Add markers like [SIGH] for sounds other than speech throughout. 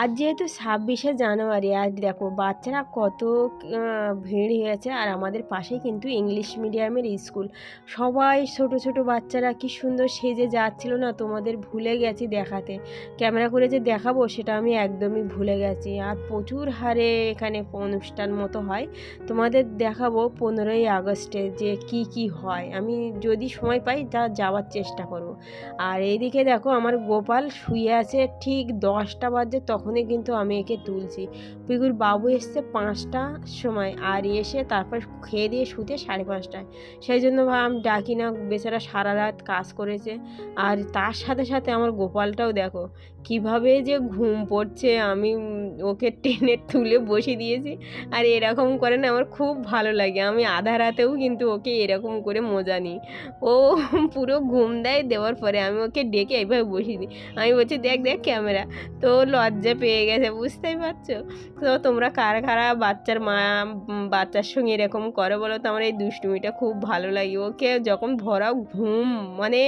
আজ যেহেতু ছাব্বিশে জানুয়ারি আজ দেখো বাচ্চারা কত ভিড় হয়েছে। আর আমাদের পাশেই কিন্তু ইংলিশ মিডিয়ামের স্কুল। সবাই ছোট ছোট বাচ্চারা কি সুন্দর সেজে যাচ্ছিল না, তোমাদের ভুলে গেছি দেখাতে। ক্যামেরা করে যে দেখাবো সেটা আমি একদমই ভুলে গেছি। আর প্রচুর হারে এখানে অনুষ্ঠান মতো হয়। তোমাদের দেখাবো পনেরোই আগস্টে যে কি কি হয়। আমি যদি সময় পাই তা যাওয়ার চেষ্টা করব। আর এইদিকে দেখো আমার গোপাল শুয়ে আছে ঠিক দশটা বাজে তখনই কিন্তু আমি একে তুলছি। পিগুর বাবু এসছে পাঁচটা সময় আর এসে তারপর খেয়ে দিয়ে শুতে সাড়ে পাঁচটায়। সেই জন্য আমি ডাকি না, বেচারা সারা রাত কাজ করেছে। আর তার সাথে সাথে আমার গোপালটাও দেখো, কীভাবে যে ঘুম পড়ছে। আমি ওকে টেনে তুলে বসে দিয়েছি। আর এরকম করে না আমার খুব ভালো লাগে। আমি আধা রাতেও কিন্তু ওকে এরকম করে মজা নিই। ও পুরো ঘুম দেয়, দেওয়ার পরে আমি ওকে ডেকে এইভাবে বসিয়ে দিই। আমি বলছি, দেখ দেখ, ক্যামেরা। তো লজ্জা পেয়ে গেছে, বুঝতেই পারছ? তো তোমরা কার কারা বাচ্চার মা বাচ্চার সঙ্গে এরকম করে বলো তো? আমার এই দুষ্টুমিটা খুব ভালো লাগে। ওকে যখন ভরা ঘুম মানে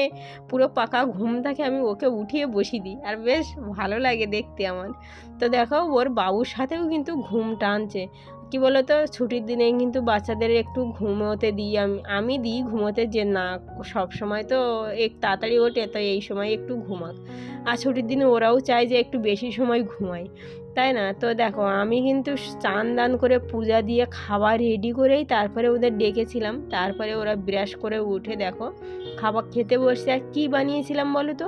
পুরো পাকা ঘুম থাকে, আমি ওকে উঠিয়ে বসিয়ে দিই। আর বেশ ভালো লাগে দেখতে আমার। তো দেখো, ওর বাবুর সাথেও কিন্তু ঘুম টানছে। কি বলো তো ছুটির দিনে কিন্তু বাচ্চাদের একটু ঘুমোতে দিই আমি আমি দিই ঘুমোতে যে না, সব সময় তো এক তাড়াতাড়ি ওঠে, তো এই সময় একটু ঘুমাক। আর ছুটির দিনে ওরাও চায় যে একটু বেশি সময় ঘুমাই, তাই না? তো দেখো, আমি কিন্তু চান দান করে পূজা দিয়ে খাবার রেডি করেই তারপরে ওদের ডেকেছিলাম, তারপরে ওরা ব্রাশ করে উঠে দেখো, খাবার খেতে বসে আর কী বানিয়েছিলাম বলো তো?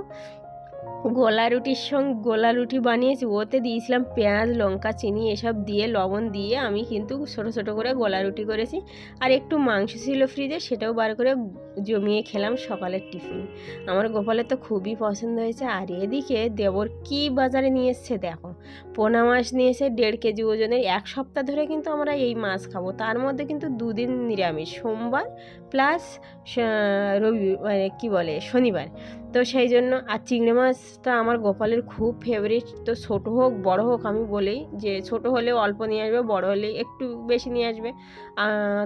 গোলা রুটির সঙ্গে গোলা রুটি বানিয়েছি, ওতে দিয়েছিলাম পেঁয়াজ, লঙ্কা, চিনি, এসব দিয়ে, লবণ দিয়ে আমি কিন্তু ছোটো ছোটো করে গোলা রুটি করেছি। আর একটু মাংস ছিল ফ্রিজে, সেটাও বার করে জমিয়ে খেলাম সকালের টিফিন। আমার গোপালের তো খুবই পছন্দ হয়েছে। আর এদিকে দেবর কি বাজারে নিয়ে এসছে দেখো। পোনা মাছ নিয়ে এসে দেড় কেজি ওজনের এক সপ্তাহ ধরে কিন্তু আমরা এই মাছ খাব। তার মধ্যে কিন্তু দুদিন নিরামিষ, সোমবার প্লাস রবি মানে কী বলে, শনিবার। তো সেই জন্য, আর চিংড়ি মাছটা আমার গোপালের খুব ফেভারিট তো ছোটো হোক, বড় হোক, আমি বলি যে ছোট হলে অল্প নিয়ে আসবে, বড় হলে একটু বেশি নিয়ে আসবে।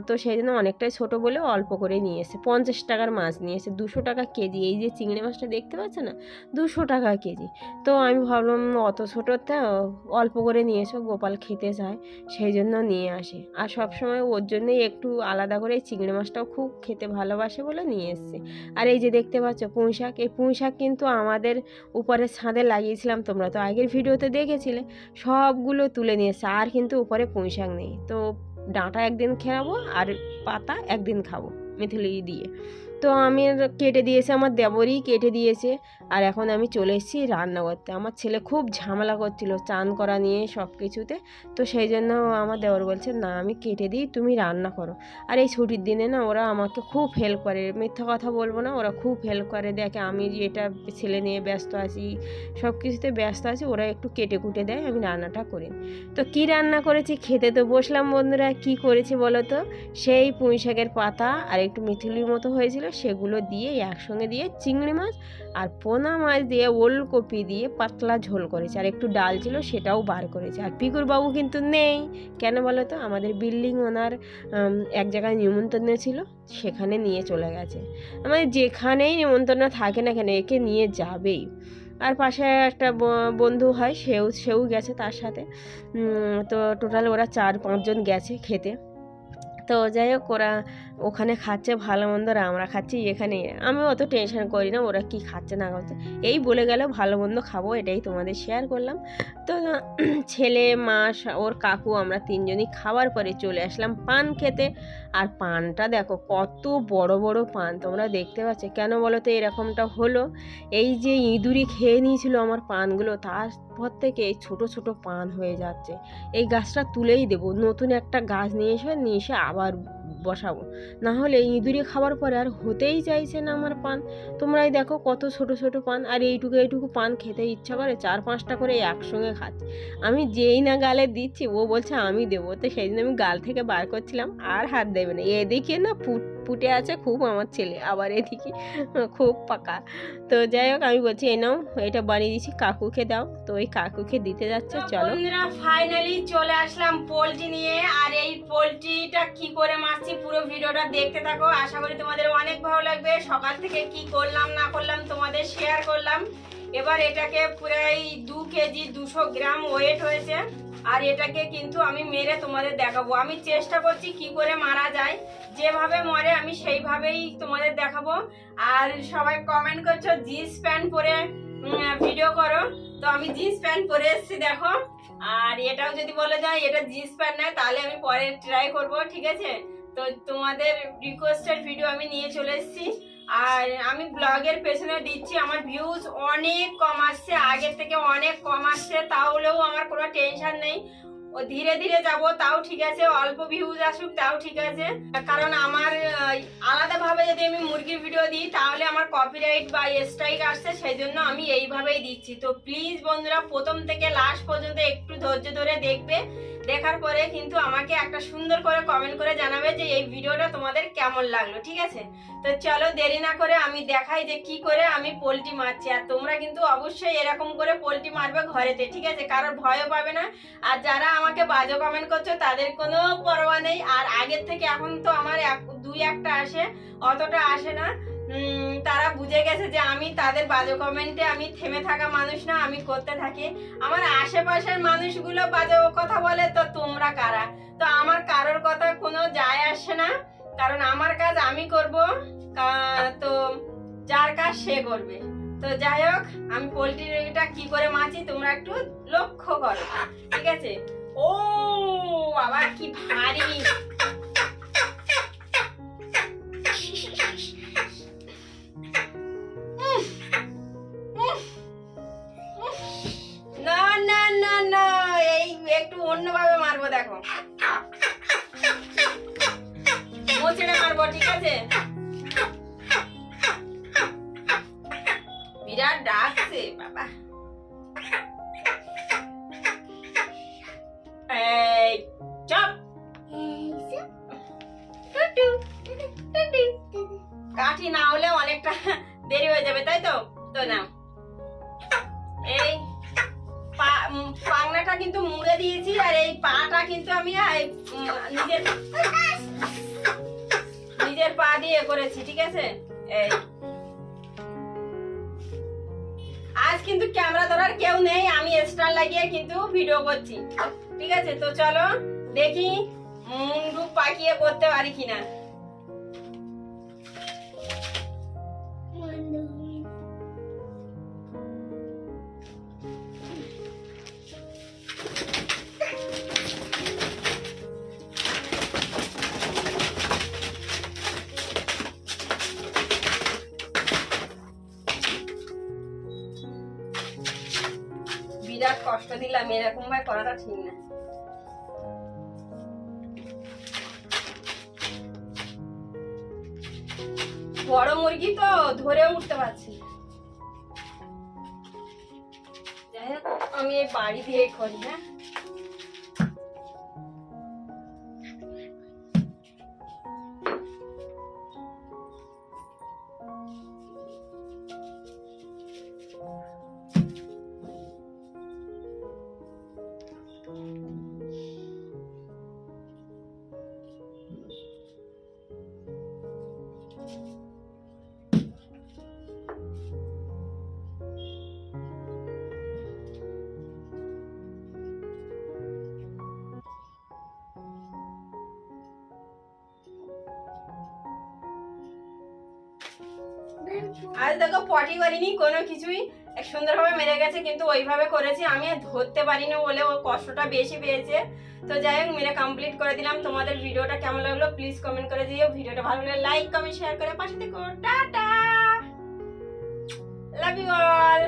তো সেই জন্য অনেকটাই ছোট বলে অল্প করে নিয়ে এসে, পঞ্চাশ টাকার মাছ নিয়ে এসে, দুশো টাকা কেজি। এই যে চিংড়ি মাছটা দেখতে পাচ্ছে না? দুশো টাকা কেজি। তো আমি ভাবলাম, অত ছোটো ছোটোতে অল্প করে নিয়ে এসো গোপাল খেতে চায় সেই জন্য নিয়ে আসে। আর সবসময় ওর জন্যই একটু আলাদা করে চিংড়ি মাছটাও খুব খেতে ভালোবাসে বলে নিয়ে এসছে। আর এই যে দেখতে পাচ্ছ পুঁই শাক, এই পুঁই শাক কিন্তু আমাদের উপরে ছাদে লাগিয়েছিলাম, তোমরা তো আগের ভিডিওতে দেখেছিলে, সবগুলো তুলে নিয়ে এসছে, আর কিন্তু উপরে পুঁই শাক নেই। তো ডাঁটা একদিন খাব আর পাতা একদিন খাব, মেথিলি দিয়ে। তো আমি কেটে দিয়েছে, আমার দেবরই কেটে দিয়েছে। আর এখন আমি চলে এসেছি রান্না করতে। আমার ছেলে খুব ঝামেলা করছিল চান করা নিয়ে সব কিছুতে তো সেই জন্য আমার দেবর বলছে, না, আমি কেটে দিই, তুমি রান্না করো। আর এই ছুটির দিনে না, ওরা আমাকে খুব হেল্প করে। মিথ্যা কথা বলব না, ওরা খুব হেল্প করে। দেখে আমি এটা ছেলে নিয়ে ব্যস্ত আছি সব কিছুতে ব্যস্ত আছি, ওরা একটু কেটে কুটে দেয়, আমি রান্নাটা করি। তো কি রান্না করেছি, খেতে তো বসলাম বন্ধুরা, কি করেছি বলো তো? সেই পুঁই শাকের পাতা আর একটু মিথিলির মতো হয়েছিল সেগুলো দিয়ে একসঙ্গে দিয়ে চিংড়ি মাছ আর পোনা মাছ দিয়ে ওলকপি দিয়ে পাতলা ঝোল করেছে। আর একটু ডাল ছিল সেটাও বার করেছে। আর পিকুর বাবু কিন্তু নেই। কেন বলো তো? আমাদের বিল্ডিং ওনার এক জায়গায় নিমন্ত্রণ ছিল, সেখানে নিয়ে চলে গেছে। মানে যেখানেই নিমন্ত্রণ থাকে না কেন, একে নিয়ে যাবেই। আর পাশে একটা বন্ধু হয়, সেও সেও গেছে তার সাথে। তো টোটাল ওরা চার পাঁচজন গেছে খেতে। তো যাই হোক, ওরা ওখানে খাচ্ছে, ভালো মন্দ আর আমরা খাচ্ছি, এখানে আমি অত টেনশন করি না, ওরা কি খাচ্ছে না খাচ্ছে। এই বলে গেল, ভালো মন্দ খাব, এটাই তোমাদের শেয়ার করলাম। তো [CLEARS THROAT] ছেলে, মা ওর কাকু, আমরা তিনজনই খাওয়ার পরে চলে আসলাম পান খেতে। আর পানটা দেখো, কত বড় বড় পান, তোমরা দেখতে পাচ্ছ। কেন বলো তো, এরকমটা হলো। এই যে ইঁদুরি খেয়ে নিয়েছিল আমার পানগুলো তারপর থেকে এই ছোটো ছোটো পান হয়ে যাচ্ছে। এই গাছটা তুলেই দেবো। নতুন একটা গাছ নিয়ে এসে নিয়ে এসে আবার বসাবো। না হলে ইঁদুরে খাওয়ার পরে আর হতেই চাইছে না আমার পান। তোমরাই দেখো কত ছোট ছোট পান। আর এইটুকু এইটুকু পান খেতে ইচ্ছা করে চার, পাঁচটা করে একসঙ্গে খাচ্ছে। আমি যেই না গালে দিচ্ছি, ও বলছে আমি দেবো। তো সেই জন্য আমি গাল থেকে বার করছিলাম, আর হাত দেবে না। এদিকে না ফুট ফুটে আছে খুব আমার ছেলে। আবার এদিকে খুব পাকা। তো যাই হোক আমি বলছি এ নাও এটা বানিয়ে দিচ্ছি কাকুকে দাও। তো ওই কাকুকে দিতে যাচ্ছে চলো। ফাইনালি চলে আসলাম পোলট্রি নিয়ে। আর এই পোলট্রিটা কি করে মারছি পুরো ভিডিওটা দেখতে থাকো। আশা করি তোমাদের অনেক ভালো লাগবে। সকাল থেকে কি করলাম না করলাম তোমাদের শেয়ার করলাম। এবার এটাকে প্রায় দু কেজি দুশো গ্রাম ওয়েট হয়েছে। আর এটাকে কিন্তু আমি মেরে তোমাদের দেখাবো। আমি চেষ্টা করছি কি করে মারা যায়। যেভাবে মরে আমি সেইভাবেই তোমাদের দেখাবো। আর সবাই কমেন্ট করছ, জিন্স প্যান্ট পরে ভিডিও করো। তো আমি জিন্স প্যান্ট পরে এসেছি, দেখো। আর এটাও যদি বলে যায়, এটা জিন্স প্যান্ট নয়, তাহলে আমি পরে ট্রাই করব, ঠিক আছে? তো তোমাদের রিকোয়েস্টেড ভিডিও আমি নিয়ে চলে এসেছি। আর আমি ব্লগের পেছনে দিচ্ছি, আমার ভিউজ অনেক কম আসছে, আগের থেকে অনেক কম আসছে, তাহলেও আমার কোনো টেনশন নেই। ও ধীরে ধীরে যাব, তাও ঠিক আছে, অল্প ভিউজ আসুক, তাও ঠিক আছে। কারণ আমার আলাদাভাবে যদি আমি মুরগির ভিডিও দিই, তাহলে আমার কপিরাইট বা স্ট্রাইক আসছে সেই জন্য আমি এইভাবেই দিচ্ছি। তো প্লিজ বন্ধুরা, প্রথম থেকে লাস্ট পর্যন্ত একটু ধৈর্য ধরে দেখবে। দেখার পরে কিন্তু আমাকে একটা সুন্দর করে কমেন্ট করে জানাবে যে এই ভিডিওটা তোমাদের কেমন লাগল, ঠিক আছে? তো চলো দেরি না করে আমি দেখাই যে কি করে আমি পোলট্রি মারছি, আর তোমরা কিন্তু অবশ্যই এরকম করে পোলট্রি মারবে ঘরেতে, ঠিক আছে? কারোর ভয়ও পাবে না, আর যারা আমাকে বাজে কমেন্ট করছ, তাদের কোনো পরোয়া নেই, আর আগের থেকে এখন তো আমার এক, দুই একটা আসে, অতটা আসে না। তারা বুঝে গেছে যে আমি তাদের বাজে কমেন্টে আমি থেমে থাকা মানুষ না, আমি করতে থাকি। আমার আশেপাশের মানুষগুলো বাজে কথা বলে, তো তোমরা কারা? তো আমার কারোর কথা কোনো যায় আসে না, কারণ আমার কাজ আমি করব তো যার কাজ সে করবে। তো যাই হোক, আমি পোলট্রিটা কি করে মাছি তোমরা একটু লক্ষ্য করো। ঠিক আছে? ও, বাবা, কি ভারী। দেখো। ঠিক আছে? বিরাট ডাকছে, বাবা। এই। কাঠি না হলে অনেকটা দেরি হয়ে যাবে, তাই তো? তো না পাংনাটা কিন্তু মুড়ে দিয়েছি, আর এই পাটা কিন্তু আমি নিজের নিজের পা দিয়ে করেছি, ঠিক আছে? এই। আজ কিন্তু ক্যামেরা ধরার কেউ নেই, আমি স্টার লাগিয়ে কিন্তু ভিডিও করছি। ঠিক আছে? তো চলো দেখি, মুন্ডু পাকিয়ে করতে পারি কিনা। কষ্ট দিলাম এরকম ভাবে করাটা ঠিক না। বড় মুরগি তো ধরে উঠতে পারছি যাই হোক, আমি এই বাড়ি দিয়ে করি হ্যাঁ? আজ দেখো, পটি করিনি কোনো কিছুই সুন্দরভাবে মেরে গেছে, কিন্তু ওইভাবে করেছি। আমি ধরতে পারিনি বলে ও কষ্টটা বেশি পেয়েছে। তো যাই হোক, মেরে কমপ্লিট করে দিলাম। তোমাদের ভিডিওটা কেমন লাগল প্লিজ কমেন্ট করে দিও। ভিডিওটা ভালো লাগলে লাইক কমেন্ট শেয়ার করে পাশে দেখো টাটা! Love you all